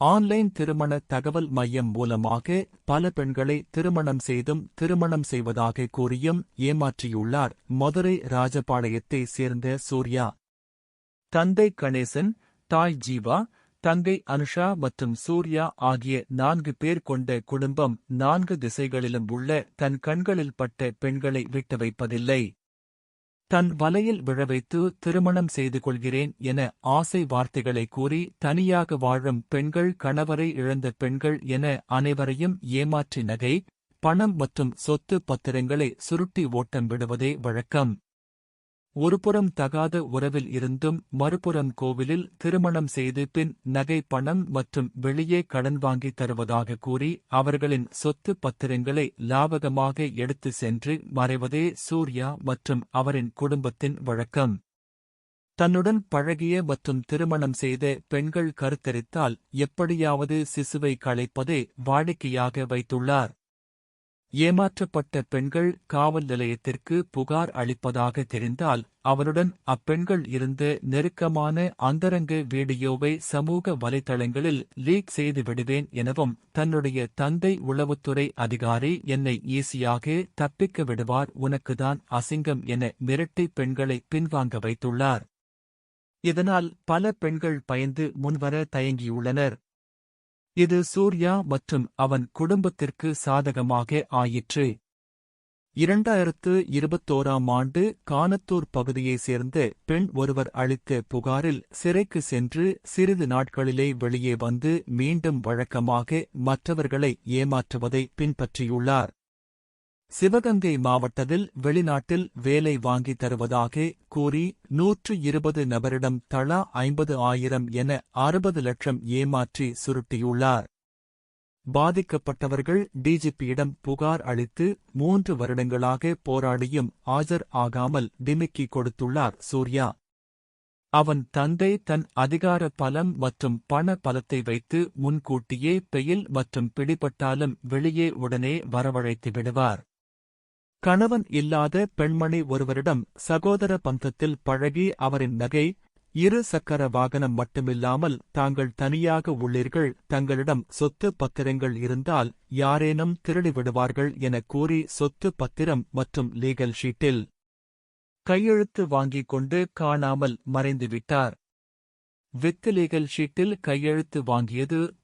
Online திருமண தகவல் மையம் மூலமாக பல பெண்களை திருமணம் செய்தும் திருமணம் செய்வதாக கூறியும் ஏமாற்றியுள்ளார் மதுரை ராஜபாளையத்தை சேர்ந்த சூர்யா. தந்தை கணேசன் தாய் ஜீவா தங்கை அனுஷா மற்றும் சூர்யா ஆகிய நான்கு பேர் கொண்ட குடும்பம் நான்கு திசைகளிலும் உள்ள தன் கண்களில் பட்ட பெண்களை விட்டு வைப்பதில்லை. தன் வலையில் விழவைத்து திருமணம் செய்து கொள்கிறேன் என ஆசை வார்த்தைகளை கூறி தனியாக வாழும் பெண்கள் கணவரை இழந்த பெண்கள் என அனைவரையும் ஏமாற்றி நகை பணம் மற்றும் சொத்து பத்திரங்களை சுருட்டி ஓட்டம் விடுவதே வழக்கம். ஒருபுறம் தகாத உறவில் இருந்தும் மறுபுறம் கோவிலில் திருமணம் செய்து பின் நகை பணம் மற்றும் வெளியே கடன் வாங்கி தருவதாக கூறி அவர்களின் சொத்து பத்திரங்களை லாபகமாக எடுத்து சென்று மறைவதே சூர்யா மற்றும் அவரின் குடும்பத்தின் வழக்கம். தன்னுடன் பழகிய மற்றும் திருமணம் செய்த பெண்கள் கருத்தரித்தால் எப்படியாவது சிசுவை களைப்பதே வாடிக்கையாக வைத்துள்ளார். ஏமாற்றப்பட்ட பெண்கள் காவல் நிலையத்திற்கு புகார் அளிப்பதாக தெரிந்தால் அவருடன் அப்பெண்கள் இருந்த நெருக்கமான அந்தரங்க வீடியோவை சமூக வலைதளங்களில் லீக் செய்து விடுவேன் எனவும் தன்னுடைய தந்தை உளவுத்துறை அதிகாரி என்னை ஈஸியாக தப்பிக்க விடுவார் உனக்குதான் அசிங்கம் என மிரட்டி பெண்களை பின்வாங்க வைத்துள்ளார். இதனால் பல பெண்கள் பயந்து முன்வர தயங்கியுள்ளனர். இது சூர்யா மற்றும் அவன் குடும்பத்திற்கு சாதகமாக ஆயிற்று. இரண்டாயிரத்து இருபத்தோராம் ஆண்டு கானத்தூர் பகுதியைச் சேர்ந்த பெண் ஒருவர் அளித்த புகாரில் சிறைக்கு சென்று சிறிது நாட்களிலே வெளியே வந்து மீண்டும் வழக்கமாக மற்றவர்களை ஏமாற்றுவதை பின்பற்றியுள்ளார். சிவகங்கை மாவட்டத்தில் வெளிநாட்டில் வேலை வாங்கி தருவதாக கூறி நூற்று இருபது நபரிடம் தலா ஐம்பது ஆயிரம் என அறுபது லட்சம் ஏமாற்றி சுருட்டியுள்ளார். பாதிக்கப்பட்டவர்கள் டிஜிபியிடம் புகார் அளித்து மூன்று வருடங்களாக போராடியும் ஆஜர் ஆகாமல் டிமிக்கி கொடுத்துள்ளார் சூர்யா. அவன் தந்தை தன் அதிகார பலம் மற்றும் பண பலத்தை வைத்து முன்கூட்டியே பெயில் மற்றும் பிடிபட்டாலும் வெளியே உடனே வரவழைத்து விடுவார். கணவன் இல்லாத பெண்மணி ஒருவரிடம் சகோதர பந்தத்தில் பழகி அவரின் நகை இரு சக்கர வாகனம் மட்டுமில்லாமல் தாங்கள் தனியாக உள்ளீர்கள் தங்களிடம் சொத்து பத்திரங்கள் இருந்தால் யாரேனும் திருடிவிடுவார்கள் எனக் என கூறி சொத்து பத்திரம் மற்றும் லீகல் ஷீட்டில் கையெழுத்து வாங்கிக் கொண்டு காணாமல் மறைந்துவிட்டார். வித் லீகல் ஷீட்டில் கையெழுத்து வாங்கியது